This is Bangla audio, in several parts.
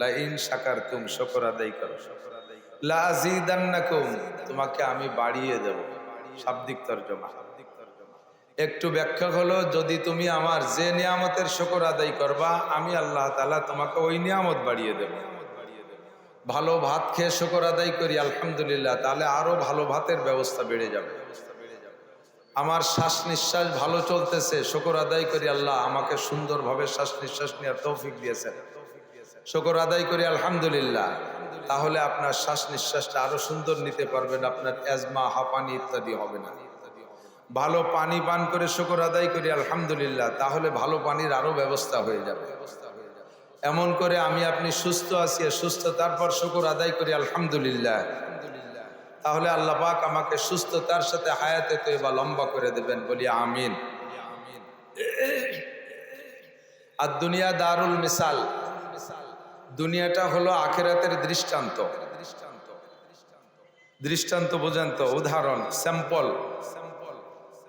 লা ইন শাকার তুম শকর আদায় করো। লা আজিদান্নাকুম তোমাকে আমি বাড়িয়ে দেব। শাব্দিক তর্জমা। একটু ব্যাখ্যা হলো, যদি তুমি আমার যে নিয়ামতের শকর আদায় করবা, আমি আল্লাহ তালা তোমাকে ওই নিয়ামত বাড়িয়ে দেব। ভালো ভাত খেয়ে শকর আদায় করি, আলহামদুলিল্লাহ, তাহলে আরও ভালো ভাতের ব্যবস্থা বেড়ে যাবে। আমার শ্বাস নিঃশ্বাস ভালো চলতেছে, শকর আদায় করি আল্লাহ, আমাকে সুন্দরভাবে শ্বাস নিঃশ্বাস নেওয়ার তৌফিক দিয়েছেন। শকর আদায় করি, আলহামদুলিল্লাহ। তাহলে আপনার শ্বাস নিঃশ্বাসটা আরও সুন্দর নিতে পারবেন, আপনার অ্যাজমা হাঁপানি ইত্যাদি হবে না। ভালো পানি পান করে শকর আদায় করি, আলহামদুলিল্লাহ, তাহলে ভালো পানির আরও ব্যবস্থা হয়ে যাবে। এমন করে আমি আপনি সুস্থ আছি, সুস্থ, তারপর শকর আদায় করি, আলহামদুলিল্লাহ। তাহলে আল্লাহ পাক আমাকে সুস্থতার সাথে হায়াতে তো এবার লম্বা করে দেবেন, বলি আমিন। আর দুনিয়া দারুল মিসাল। দুনিয়াটা হলো আখেরাতের দৃষ্টান্ত। দৃষ্টান্ত বোঝেন তো উদাহরণ স্যাম্পল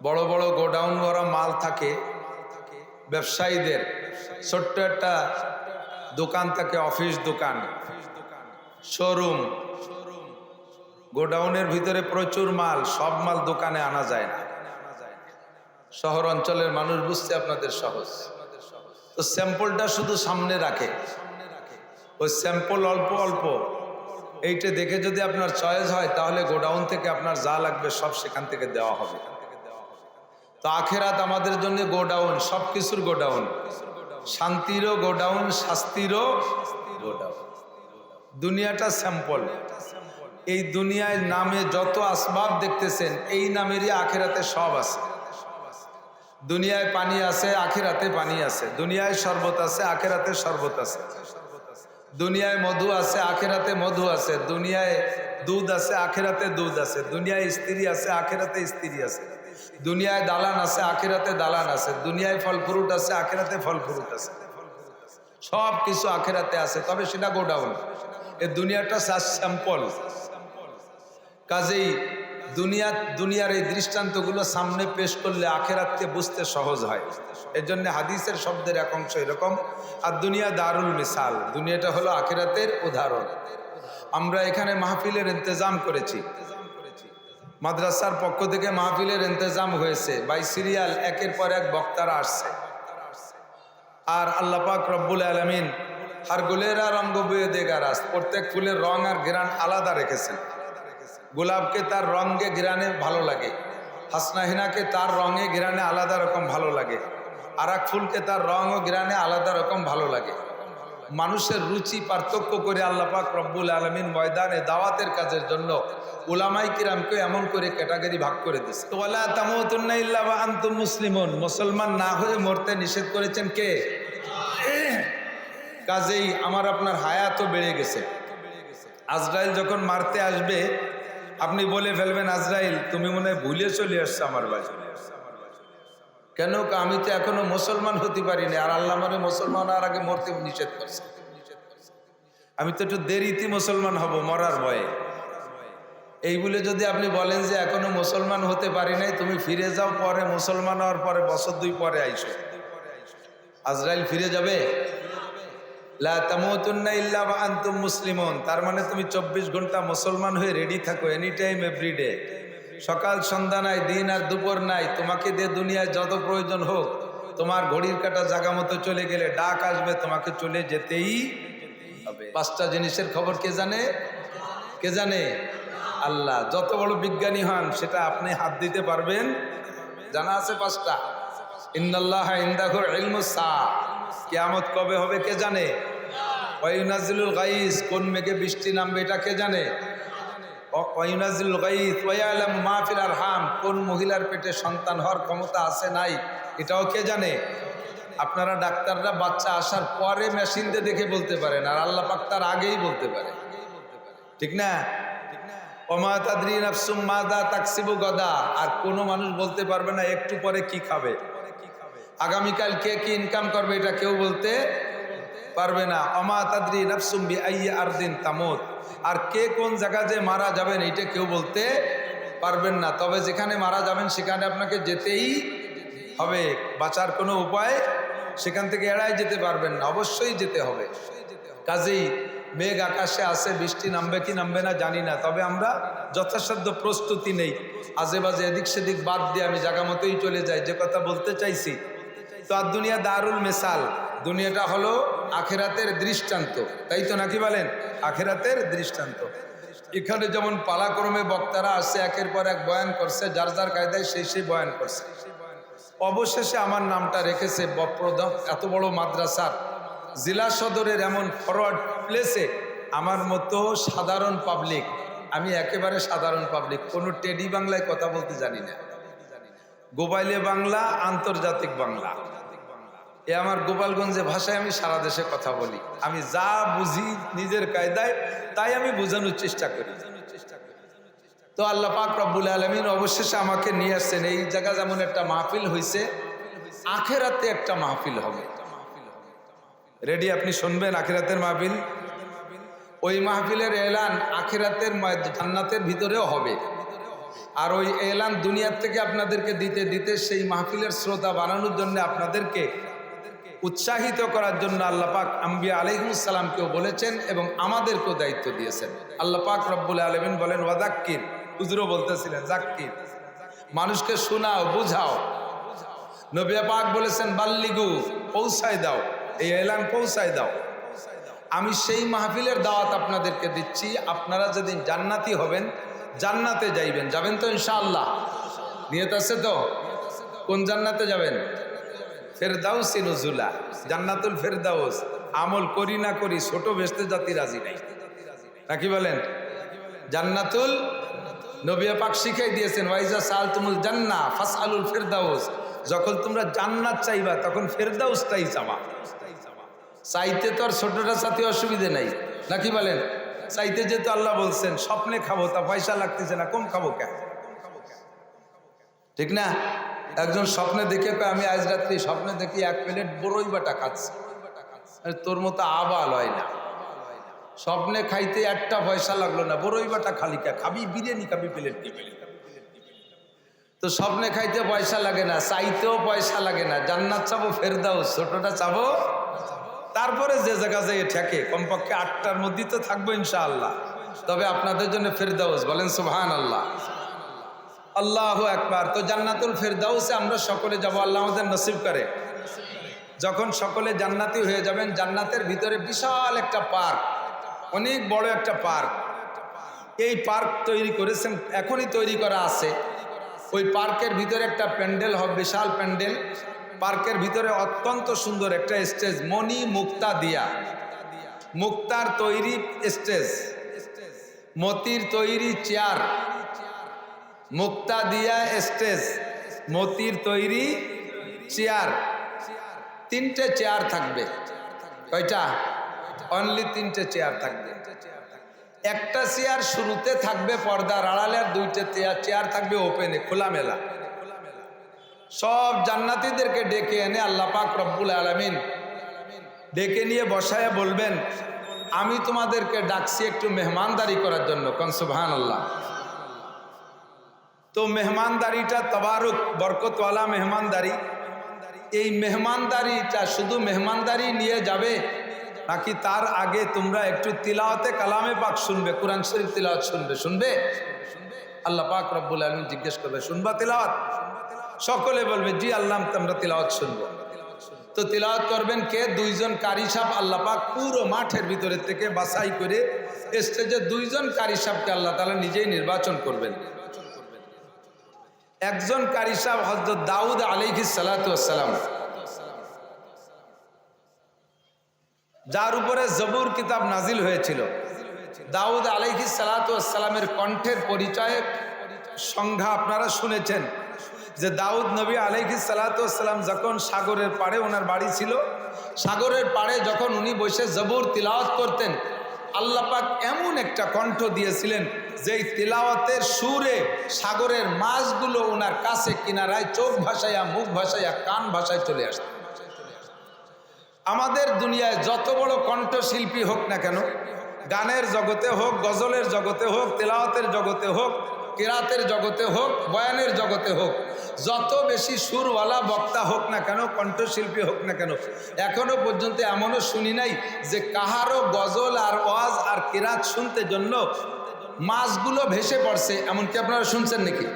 বড় বড় গোডাউন করা মাল থাকে, ব্যবসায়ীদের। ছোট্ট একটা দোকান থাকে, অফিস দোকান। শোরুম। গোডাউনের ভিতরে প্রচুর মাল, সব মাল দোকানে আনা যায় না। শহর অঞ্চলের মানুষ বুঝতে আপনাদের সহজ। তো স্যাম্পলটা শুধু সামনে রাখে। ওই স্যাম্পল অল্প অল্প। এইটা দেখে যদি আপনার চয়েস হয়, তাহলে গোডাউন থেকে আপনার যা লাগবে সব সেখান থেকে দেওয়া হবে। তো আখেরাত আমাদের জন্য গোডাউন সব কিছুর গোডাউন। শান্তিরও গোডাউন, শাস্তিরও গোডাউন। দুনিয়াটা স্যাম্পল। এই দুনিয়ায় নামে যত আসবাব দেখতেছেন, এই নামেরই আখেরাতে সব আছে। দুনিয়ায় পানি আছে, আখেরাতে পানি আছে। দুনিয়ায় শরবত আছে, আখেরাতে শরবত আছে। দুনিয়ায় মধু আছে, আখেরাতে মধু আছে। দুনিয়ায় দুধ আছে, আখেরাতে দুধ আছে। দুনিয়ায় স্ত্রী আছে, আখেরাতে স্ত্রী আছে। দুনিয়ায় দালান আছে, আখেরাতে দালান আছে। দুনিয়ায় ফল ফ্রুট আছে, আখেরাতে ফল ফ্রুট আছে। সব কিছু আখেরাতে আছে। তবে সেটা গোডাউন। এই দুনিয়াটা স্যাম্পল কাজেই দুনিয়া, দুনিয়ার এই দৃষ্টান্তগুলো সামনে পেশ করলে আখেরাতকে বুঝতে সহজ হয়। এর জন্য হাদিসের শব্দের এক অংশ এরকম, আর দুনিয়া দারুল মিসাল দুনিয়াটা হলো আখেরাতের উদাহরণ। আমরা এখানে মাহফিলের ইন্তজাম করেছি। মাদ্রাসার পক্ষ থেকে মাহফিলের ইন্তজাম হয়েছে। বাই সিরিয়াল, একের পর এক বক্তারা আসছে। আর আল্লাপাক রব্বুল আলমিন আর গুলেরা রঙ্গ বয়ে দেগারাস প্রত্যেক ফুলের রং আর গ্রান আলাদা রেখেছেন। গোলাপকে তার রঙে ঘিরানে ভালো লাগে। হাসনাহিনাকে তার রঙে ঘিরানে আলাদা রকম ভালো লাগে। আর এক ফুলকে তার রং ও ঘিরানে আলাদা রকম ভালো লাগে। মানুষের রুচি পার্থক্য করে আল্লাপাক রব্বুল আলমিন ময়দানে দাওয়াতের কাজের জন্য উলামাই কিরামকে এমন করে ক্যাটাগরি ভাগ করে দিচ্ছে তোলা তামতুন্না ইল্লা আন্তুম মুসলিমন। মুসলমান না হয়ে মরতে নিষেধ করেছেন কে? কাজেই আমার আপনার হায়াতও বেড়ে গেছে। আজরাইল যখন মারতে আসবে আপনি বলে ফেলবেন, আজরাইল, তুমি মনে হয় ভুলে চলে আসছো আমার বাড়ি। কেন? আমি তো এখনও মুসলমান হতে পারিনি আর আল্লাহ মানে মুসলমান আর আগে মরতে নিষেধ করছে। আমি তো একটু দেরিতে মুসলমান হব মরার ভয়ে। এই বলে যদি আপনি বলেন যে, এখনও মুসলমান হতে পারি নাই, তুমি ফিরে যাও পরে। মুসলমান হওয়ার পরে, বছর দুই পরে আইসো। আজরাইল ফিরে যাবে? মুসলিমন। তার মানে তুমি চব্বিশ ঘণ্টা মুসলমান হয়ে রেডি থাকো এনি টাইম এভরিডে সকাল, সন্ধ্যা নাই, দিন আর দুপুর নাই। তোমাকে দিয়ে দুনিয়ায় যত প্রয়োজন হোক, তোমার ঘড়ির কাটা জায়গা মতো চলে গেলে ডাক আসবে, তোমাকে চলে যেতেই পাঁচটা জিনিসের খবর কে জানে? কে জানে? আল্লাহ। যত বড় বিজ্ঞানী হন, সেটা আপনি হাত দিতে পারবেন। জানা আছে পাঁচটা। ইন্দাল্লাহ ইন্দাহুর ইলমুসা কেয়ামত কবে হবে কে জানে? ওয়াইনাজিলুল গাইস কোন মেঘে বৃষ্টি নামবে এটা কে জানে? ওয়াইনাজিলুল গাইস ওয়াইয়ালাম মাহফিল আরহাম, কোন মহিলার পেটে সন্তান হওয়ার ক্ষমতা আছে নাই? এটাও কে জানে? আপনারা ডাক্তাররা বাচ্চা আসার পরে মেশিন দিয়ে দেখে বলতে পারেন, আর আল্লাহ পাক তার আগেই বলতে পারে। ঠিক না? ওমা তাদরি নাফসুম মাদা তাকসিবু গদা, আর কোনো মানুষ বলতে পারবে না একটু পরে কি খাবে। আগামীকাল কে কি ইনকাম করবে এটা কেউ বলতে পারবে না। অমা তাদরি নফসুম্বি আইয়া আর দিন তামত। আর কে কোন জায়গা যে মারা যাবেন এটা কেউ বলতে পারবেন না। তবে যেখানে মারা যাবেন সেখানে আপনাকে যেতেই হবে। বাঁচার কোনো উপায় সেখান থেকে এড়াই যেতে পারবেন না। অবশ্যই যেতে হবে। কাজেই মেঘ আকাশে আসে বৃষ্টি নামবে কি নামবে না জানি না। তবে আমরা যথাসাধ্য প্রস্তুতি নেই। আজে বাজে এদিক সেদিক বাদ দিয়ে আমি জায়গা মতোই চলে যাই। যে কথা বলতে চাইছি তো আর দুনিয়া দারুল মেসাল। দুনিয়াটা হলো আখেরাতের দৃষ্টান্ত। তাই তো নাকি বলেন? আখেরাতের দৃষ্টান্ত। এখানে যেমন পালাক্রমে বক্তারা আসছে, একের পর এক বয়ান করছে, যার যার কায়দায় সেই সেই বয়ান করছে। অবশেষে আমার নামটা রেখেছে বপ্রদ এত বড় মাদ্রাসার। জেলা সদরের এমন ফরওয়ার্ড প্লেসে আমার মতো সাধারণ পাবলিক, আমি একেবারে সাধারণ পাবলিক, কোনো টেডি বাংলায় কথা বলতে জানি না। গোবাইলে বাংলা, আন্তর্জাতিক বাংলা। এ আমার গোপালগঞ্জে ভাষায় আমি সারা দেশে কথা বলি। আমি যা বুঝি নিজের কায়দায়, তাই আমি বোঝানোর চেষ্টা করি। তো আল্লাহ পাক রব্বুল আলমিন অবশেষে আমাকে নিয়ে আসছেন। এই জায়গা যেমন একটা মাহফিল হয়েছে আখেরাতে একটা মাহফিল হবে। রেডি আপনি শুনবেন আখেরাতের মাহফিল? ওই মাহফিলের এলান আখেরাতের জান্নাতের ভিতরেও হবে। আর ওই এলান দুনিয়ার থেকে আপনাদেরকে দিতে দিতে সেই মাহফিলের শ্রোতা বানানোর জন্য আপনাদেরকে উৎসাহিত করার জন্য আল্লাহ পাক আম্বিয়া আলাইহুসালামকেও বলেছেন এবং আমাদেরকেও দায়িত্ব দিয়েছেন। আল্লাহ পাক রব্বুল আলমিন বলেন ওয়াদাক্কির হুজুরও বলতেছিলেন, জাক্কির। মানুষকে শোনাও, বুঝাও। নবিয়া পাক বলেছেন, বাল্লিগু, পৌঁছায় দাও। এই এলান পৌঁছায় দাও। আমি সেই মাহফিলের দাওয়াত আপনাদেরকে দিচ্ছি। আপনারা যেদিন জান্নাতি হবেন, জান্নাতে যাইবেন। যাবেন তো ইনশাআল্লাহ? নিয়ত আছে তো? কোন জান্নাতে যাবেন? ফেরদাউস নজুলা জান্নাতুল ফেরদাউস। আমল করি না করি ছোট বেসতে জাতি রাজি নাই। নাকি বলেন? জান্নাতুল নবিয়া পাক শিখাই দিয়েছেন, ওয়াইজা সাল তুমুল জান্না ফাস আলুল ফেরদাউস। যখন তোমরা জান্নাত চাইবা, তখন ফেরদাউসটাই চাবা। চাইতে তো আর ছোটটা সাথে অসুবিধে নাই। নাকি বলেন? চাইতে যেহেতু আল্লাহ বলছেন, স্বপ্নে খাব, তা পয়সা লাগতেছে না, কম খাব কেন? ঠিক না? একজন স্বপ্নে দেখে কয়, আমি আজ রাত্রি স্বপ্নে দেখি এক প্লেট বড়ই বাটা খাচ্ছি। তোর মতো আবাল হয় না। স্বপ্নে খাইতে একটা পয়সা লাগল না বড়ই বাটা খালি কা খাবি বিরিয়ানি খাবি প্লেট। কি তো স্বপ্নে খাইতে পয়সা লাগে না চাইতেও পয়সা লাগে না জান্নাত চাবো ফেরদাও ছোটটা চাবো। তারপরে যে জায়গা যায় ঠেকে কমপক্ষে আটটার মধ্যেই তো থাকব ইনশাআল্লাহ। তবে আপনাদের জন্য ফের ফেরদাউস বলেন সুবহান আল্লাহ আল্লাহ একবার তো জান্নাতুল ফেরদাউসে আমরা সকলে যাব, আল্লাহ আমাদের নসিব করে। যখন সকলে জান্নাতি হয়ে যাবেন, জান্নাতের ভিতরে বিশাল একটা পার্ক, অনেক বড় একটা পার্ক। এই পার্ক তৈরি করেছেন, এখনই তৈরি করা আছে। ওই পার্কের ভিতরে একটা প্যান্ডেল হবে, বিশাল প্যান্ডেল। পার্কের ভিতরে অত্যন্ত সুন্দর একটা স্টেজ, মণি মুক্তা দিয়া। মুক্তার তৈরি স্টেজ। মতির তৈরি চেয়ার। মুক্তা দিয়া স্টেজ, মতির তৈরি চেয়ার। তিনটে চেয়ার থাকবে। কয়টা? অনলি তিনটে চেয়ার থাকবে। একটা চেয়ার শুরুতে থাকবে পর্দার আড়ালে, আর দুইটা চেয়ার থাকবে ওপেনে খোলামেলা। সব জান্নাতীদেরকে ডেকে এনে আল্লাহ পাক রব্বুল আলমিন ডেকে নিয়ে বসায় বলবেন, আমি তোমাদেরকে ডাকছি একটু মেহমানদারি করার জন্য। কনসুবহান আল্লাহ তো মেহমানদারিটা তবারুক, বরকতওয়ালা মেহমানদারি। এই মেহমানদারিটা শুধু মেহমানদারি নিয়ে যাবে, নাকি তার আগে তোমরা একটু তিলাওয়াতে কালামে পাক শুনবে, কোরআন শরীফ তিলাওয়াত শুনবে শুনবে? আল্লাহ পাক রব্বুল আলমিন জিজ্ঞেস করবে, শুনবা তিলাওয়াত? সকলে বলবে, জি, আল্লাহ, আমরা তিলাওয়াত শুনব। তো তিলাওয়াত করবেন কে? দুইজন কারি সাপ আল্লাহ পাক পুরো মাঠের ভিতরে থেকে বাছাই করে স্টেজে দুইজন কারি সাপকে আল্লাহ তালা নিজেই নির্বাচন করবেন। একজন কারি সাহেব হজরত দাউদ আলিহি সালাতাম যার উপরে জবুর কিতাব নাজিল হয়েছিল। দাউদ আলিহি সালাতামের কণ্ঠের পরিচয়ে সংজ্ঞা আপনারা শুনেছেন যে দাউদ নবী আলিহি সালাতাম যখন সাগরের পাড়ে ওনার বাড়ি ছিল, সাগরের পাড়ে যখন উনি বসে জবুর তিলাওয়াত করতেন আল্লাপাক এমন একটা কণ্ঠ দিয়েছিলেন যেই তিলাওয়াতের সুরে সাগরের মাছগুলো ওনার কাছে কিনারায় চোখ ভাসাইয়া, মুখ ভাসাইয়া, কান ভাসায় চলে আসত। আমাদের দুনিয়ায় যত বড় কণ্ঠশিল্পী হোক না কেন, গানের জগতে হোক, গজলের জগতে হোক, তেলাওয়াতের জগতে হোক, কেরাতের জগতে হোক, বয়ানের জগতে হোক, যত বেশি সুরওয়ালা বক্তা হোক না কেন, কণ্ঠশিল্পী হোক না কেন এখনও পর্যন্ত এমনও শুনি নাই যে কাহারও গজল আর ওয়াজ আর কেরাত শুনতে জন্য মাছগুলো ভেসে পড়ছে, এমনকি আপনারা শুনছেন নাকি?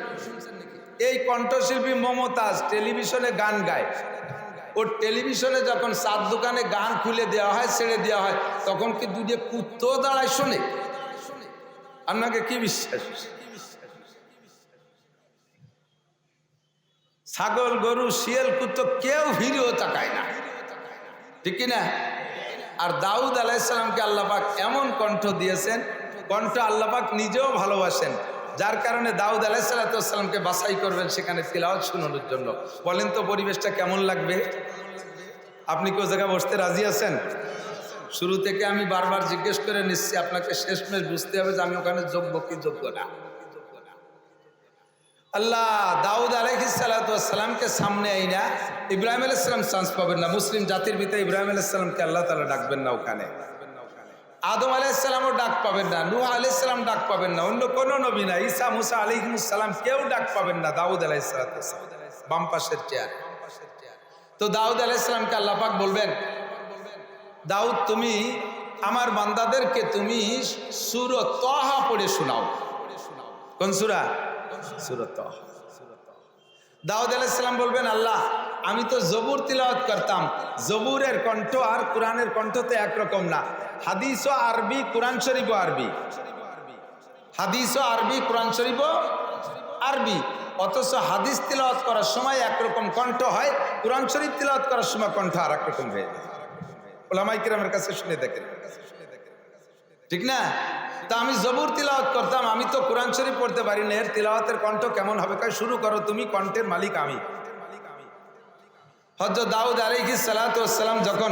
এই কণ্ঠশিল্পী মমতাজ টেলিভিশনে গান গায়। ওর টেলিভিশনে যখন সাত দোকানে গান খুলে দেওয়া হয়, ছেড়ে দেওয়া হয়, তখন কি দুজে কুত্তো দাঁড়ায় শোনে? আপনাকে কি বিশ্বাস? ছাগল, গরু, শিয়াল, কুত্তো কেউ ভিড়িও তাকায় না। ঠিক কি না? আর দাউদ আলাইসালামকে আল্লাপাক এমন কণ্ঠ দিয়েছেন কণ্ঠ আল্লাপাক নিজেও ভালোবাসেন। যার কারণে দাউদ আলাইসালাতামকে বাছাই করবেন সেখানে তিলাওয়াত শুনানোর জন্য। বলেন তো, পরিবেশটা কেমন লাগবে? আপনি কেউ জায়গায় বসতে রাজি আছেন? শুরু থেকে আমি বারবার জিজ্ঞেস করে নিচ্ছি, আপনাকে শেষমেশ বুঝতে হবে যে আমি ওখানে যোগ্য কি যোগ্য না। আল্লাহ, দাউদ আলহিসাল্লামকে সামনে আইনা, ইব্রাহিম আলাইসালাম চান্স পাবেন না। মুসলিম জাতির ভিতরে ইব্রাহিম আলাইসালামকে আল্লাহ তালা ডাকবেন না ওখানে। আদম আলাইসালামও ডাক পাবেন না, নুহ আলাইসালাম ডাক পাবেন না, অন্য কোনো নবী না, ঈসা, মুসা আলিহিমসালাম কেউ ডাক পাবেন না, দাউদ আলাইসালাম বাম পাশের চেয়ার তো দাউদ আলাইসালামকে আল্লাপাক বলবেন, দাউদ তুমি আমার বান্দাদেরকে তুমি সুর তহা পড়ে শোনাও। কোন সুরা? সুরত দাউদ আলাইসালাম বলবেন, আল্লাহ, আমি তো জবুর তিলাওয়াত করতাম। জবুরের কণ্ঠ আর কোরআনের কণ্ঠ তো একরকম না। হাদিস ও আরবি, কোরআন শরীফ আরবি। হাদিস ও আরবি, কোরআন শরীফ আরবি। অথচ হাদিস তিলাওয়াত করার সময় একরকম কণ্ঠ হয়, কোরআন শরীফ তিলাওয়াত করার সময় কণ্ঠ আর একরকম হয়ে যায়। ওলামাই কিরামের কাছে শুনে দেখেন। ঠিক না? তা আমি জবুর তিলাওয়াত করতাম। আমি তো কোরআন শরীফ পড়তে পারি না। এর তিলাওয়াতের কণ্ঠ কেমন হবে? কাজ শুরু করো, তুমি কণ্ঠের মালিক আমি। হজরত দাউদ আলাইহিস সালাতু ওয়াসসালাম যখন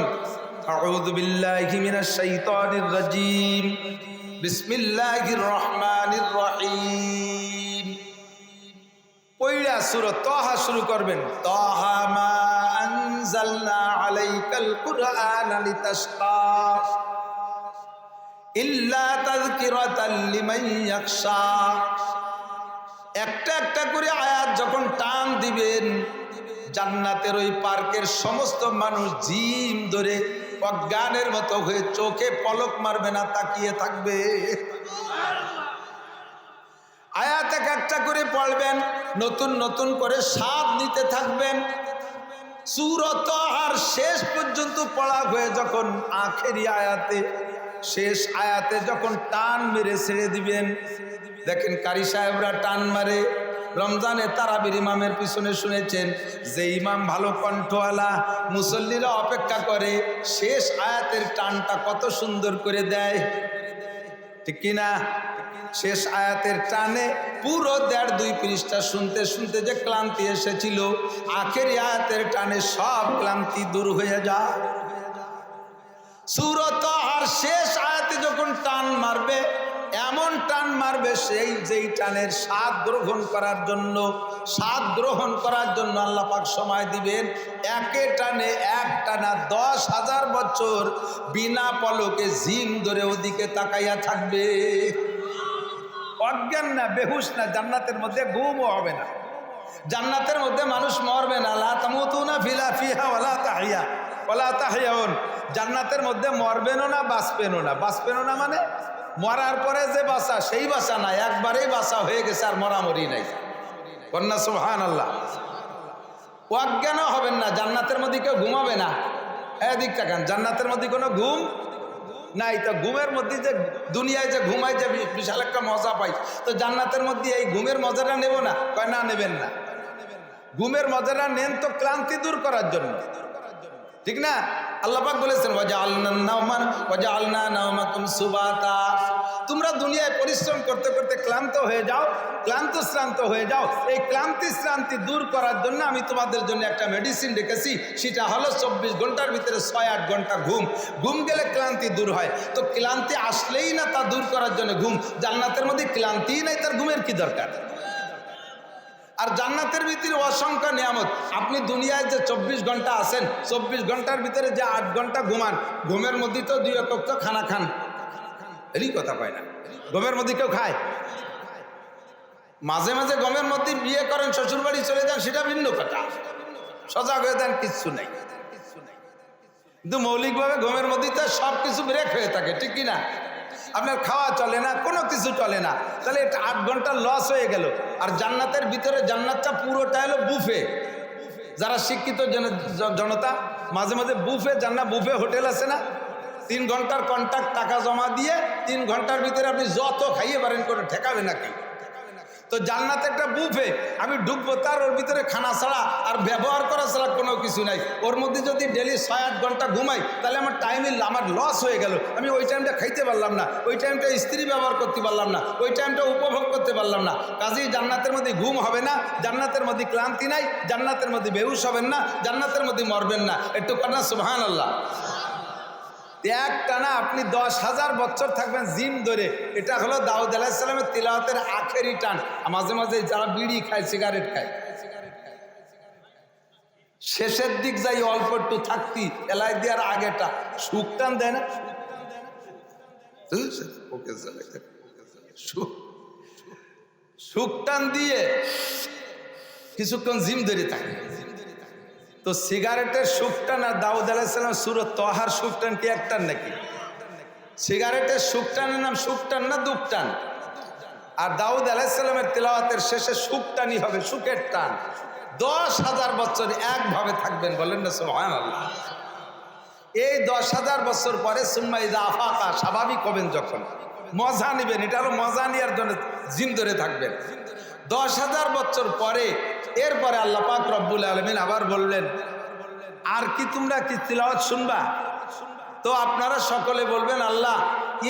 পয়লা সূরা তাহা শুরু করবেন। তাহা মা আনজালনা আলাইকাল কুরআনা লিতাশকা। একটা একটা করে আয়াত যখন টান দিবেন, জান্নাতের ওই পার্কের সমস্ত মানুষ জিম ধরে অজ্ঞানের মতো হয়ে চোখে পলক মারবে না, তাকিয়ে থাকবে। আয়াত এক একটা করে পড়বেন, নতুন নতুন করে স্বাদ নিতে থাকবেন। সুরত আর শেষ পর্যন্ত পড়া হয়ে যখন আখেরি আয়াতে শেষ আয়াতে যখন টান মেরে ছেড়ে দিবেন, দেখেন কারি সাহেবরা টান মারে, রমজানে তারাবির ইমামের পিছনে শুনেছেন, যে ইমাম ভালো কণ্ঠওয়ালা, মুসল্লিরা অপেক্ষা করে, শেষ আয়াতের টানটা কত সুন্দর করে দেয়। ঠিক কিনা? শেষ আয়াতের টানে পুরো দেড় দুই পৃষ্ঠা শুনতে শুনতে যে ক্লান্তি এসেছিল, আখের আয়াতের টানে সব ক্লান্তি দূর হয়ে যায়। সুরত আর শেষ আয়াতে যখন টান মারবে, এমন টান মারবে সেই, যেই টানের স্বাদ গ্রহণ করার জন্য, স্বাদ গ্রহণ করার জন্য আল্লাপাক সময় দিবেন। একে টানে এক টানা দশ হাজার বছর বিনা পলকে জিম ধরে ওদিকে তাকাইয়া থাকবে। অজ্ঞান না, বেহুশ না, জান্নাতের মধ্যে ঘুমও হবে না। জান্নাতের মধ্যে মানুষ মরবে না। লা তামুতুনা ফিলা, ফিহা ওয়ালা তাহিয়া। তাহিয়াউন, জান্নাতের মধ্যে মরবেনও না, বাঁচবেনও না। বাঁচবেনও না মানে মরার পরে যে বাসা, সেই বাসা নাই একবারেই বাসা হয়ে গেছে আর মরামরি নাই। কন্যা সুহান আল্লাহ অজ্ঞানও হবেন না, জান্নাতের মধ্যে কেউ ঘুমাবে না। এদিক তাকান, জান্নাতের মধ্যে কোনো ঘুম নাই। তো ঘুমের মধ্যে যে দুনিয়ায় যে ঘুমায়, যে বিশাল একটা মজা পাই, তো জান্নাতের মধ্যে এই ঘুমের মজাটা নেব না? কয়, না, নেবেন না। ঘুমের মজাটা নেন তো ক্লান্তি দূর করার জন্য। ঠিক না? আল্লাপাক বলেছেন ওয়াজা আলনা নাওমান ওয়াজা আলনা নাওমাকুম সুবাতা। তোমরা দুনিয়ায় পরিশ্রম করতে করতে ক্লান্ত হয়ে যাও, ক্লান্ত শ্রান্ত হয়ে যাও। এই ক্লান্তি শ্রান্তি দূর করার জন্য আমি তোমাদের জন্য একটা মেডিসিন রেখেছি। সেটা হলো চব্বিশ ঘণ্টার ভিতরে ছয় আট ঘণ্টা ঘুম। ঘুম গেলে ক্লান্তি দূর হয়। তো ক্লান্তি আসলেই না তা দূর করার জন্য ঘুম। জান্নাতের মধ্যে ক্লান্তিই নাই, তার ঘুমের কি দরকার? আর জান্নাতের ভিতরে অসংখ্য নিয়ামত। আপনি দুনিয়ায় যে চব্বিশ ঘণ্টা আছেন, চব্বিশ ঘণ্টার ভিতরে যে আট ঘণ্টা ঘুমান, ঘুমের মধ্যে তো দুই একক তো খানা খান। এরই কথা কয় না। ঘুমের মধ্যে কেউ খায়? মাঝে মাঝে গমের মধ্যে বিয়ে করেন শ্বশুর বাড়ি চলে যান, সেটা ভিন্ন কথা। সজাগ হয়ে দেন কিচ্ছু নেই। কিন্তু মৌলিকভাবে গমের মধ্যেই তো সব কিছু ব্রেক হয়ে থাকে, ঠিক কি না? আপনার খাওয়া চলে না, কোনো কিছু চলে না। তাহলে এটা আট ঘণ্টা লস হয়ে গেল। আর জান্নাতের ভিতরে জান্নাতটা পুরোটা হলো বুফে যারা শিক্ষিত জন- জনতা, মাঝে মাঝে বুফে জান্না বুফে হোটেল আছে না? তিন ঘণ্টার কন্ট্যাক্ট টাকা জমা দিয়ে তিন ঘণ্টার ভিতরে আপনি যত খাইয়ে পারেন করে ঠেকাবে নাকি? তো জান্নাতে একটা বুফে, আমি ঢুকবো, তার ওর ভিতরে খানা ছাড়া আর ব্যবহার করা ছাড়া কোনো কিছু নাই। ওর মধ্যে যদি ডেলি ছয় আট ঘণ্টা ঘুমাই, তাহলে আমার টাইমে আমার লস হয়ে গেল। আমি ওই টাইমটা খাইতে পারলাম না, ওই টাইমটা স্ত্রী ব্যবহার করতে পারলাম না, ওই টাইমটা উপভোগ করতে পারলাম না। কাজেই জান্নাতের মধ্যে ঘুম হবে না, জান্নাতের মধ্যে ক্লান্তি নাই, জান্নাতের মধ্যে বেহুশ হবেন না, জান্নাতের মধ্যে মরবেন না। একটু কান্না সুহান আল্লাহ এক টানা আপনি দশ হাজার বছর থাকবেন জিম ধরে। এটা হলো দাউদ আলাহিসাল্লামের তিলাওয়াতের আখেরি টান। মাঝে মাঝে যারা বিড়ি খায়, সিগারেট খায়। শেষের দিক যাই অল্প একটু থাকতি, এলাই দেওয়ার আগেটা। সুখ টান দেয় না? সুখ। টান দিয়ে কিছুক্ষণ জিম ধরে থাকে তো সিগারেটের সুখটান আর দাউদ আলাহিসাল্লাম সুরত তহার সুখটান কি একটান নাকি? সিগারেটের সুখটানের নাম সুখটান না দুপটান? আর দাউদ আলাহিসাল্লামের তেলাওয়াতের শেষে সুখটানই হবে, সুখের টান। দশ হাজার বছর একভাবে থাকবেন বলেন না সোহান আল্লাহ এই দশ হাজার বছর পরে সুম্মাই আফাকা, স্বাভাবিক হবেন যখন। মজা নেবেন, এটা হলো মজা নেওয়ার জন্য জিম ধরে থাকবেন। দশ হাজার বছর পরে, এরপরে আল্লাহ পাক রব্বুল আলমিন আবার বললেন, আর কি তোমরা কি তিলাওয়াত শুনবা? তো আপনারা সকলে বলবেন, আল্লাহ,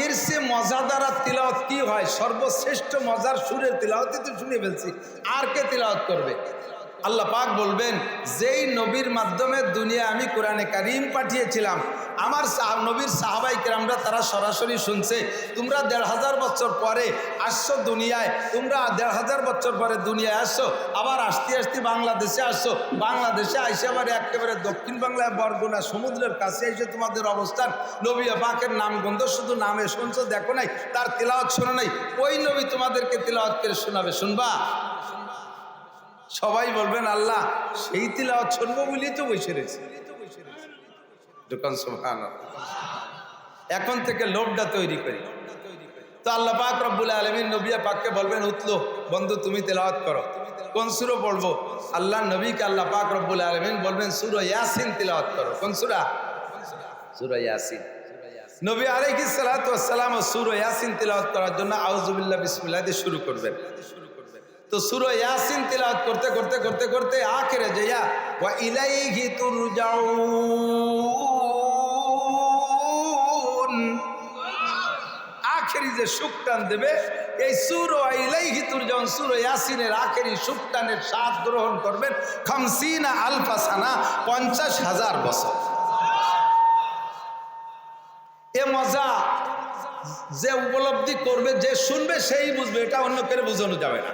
এর সে মজাদার আর তিলাওয়াত কি হয়? সর্বশ্রেষ্ঠ মজার সুরের তিলাওয়াতই তো শুনে ফেলছি। আর কে তিলাওয়াত করবে? আল্লাহ পাক বলবেন, যেই নবীর মাধ্যমে দুনিয়া আমি কোরআনে কারিম পাঠিয়েছিলাম, আমার নবীর সাহাবাই কেরামরা তারা সরাসরি শুনছে, তোমরা দেড় হাজার বছর পরে আসছো দুনিয়ায়, তোমরা দেড় হাজার বছর পরে দুনিয়ায় আসছো, আবার আসতে আসতে বাংলাদেশে আসছো, বাংলাদেশে আইসে আবার একেবারে দক্ষিণ বাংলায় বরগুনা সমুদ্রের কাছে এসে তোমাদের অবস্থান, নবী পাকের নাম গন্ধ শুধু নামে শুনছো, দেখো নাই, তার তিলাওয়াত শোনো নাই, ওই নবী তোমাদেরকে তিলাওয়াত করে শোনাবে, শুনবা? সবাই বলবেন, আল্লাহ, সেই তিলাওয়াত শুনব বলেই তো বসে রয়েছে। দোকান এখন থেকে লোভটা তৈরি করি। তো আল্লাহ পাক রব্বুল আলমিন নবিয়া পাককে বলবেন উতলো বন্ধু, তুমি তেলাওয়াত করো। কোন সুরো পড়ব? আল্লাহ নবীকে আল্লাহ পাক রব্বুল আলমিন বলবেন, সুর ইয়াসিন তিলাওয়াত করো। কোন সুরা? সুরো ইয়াসিন। নবী আলাইহি সালাম ও সুরো ইয়াসিন তিলাওয়াত করার জন্য আউজুবিল্লাহ বিসমিল্লাহ দিয়ে শুরু করবেন। তো সুরো ইয়াসিন তিলাওয়াত করতে করতে করতে করতে আখেরে যাইয়া, ওয়া ইলাইহি তুরজাউন। আখেরি যে সুকটান দেবে, এই সুর ইলাইহি তুরজাউন, সুর ইয়াসিনের আখেরি সুকটানের স্বাদ গ্রহণ করবেন খামসিনা আলফা সানা, পঞ্চাশ হাজার বছর। এ মজা যে উপলব্ধি করবে, যে শুনবে, সেই বুঝবে, এটা অন্য কেউ বোঝানো যাবে না।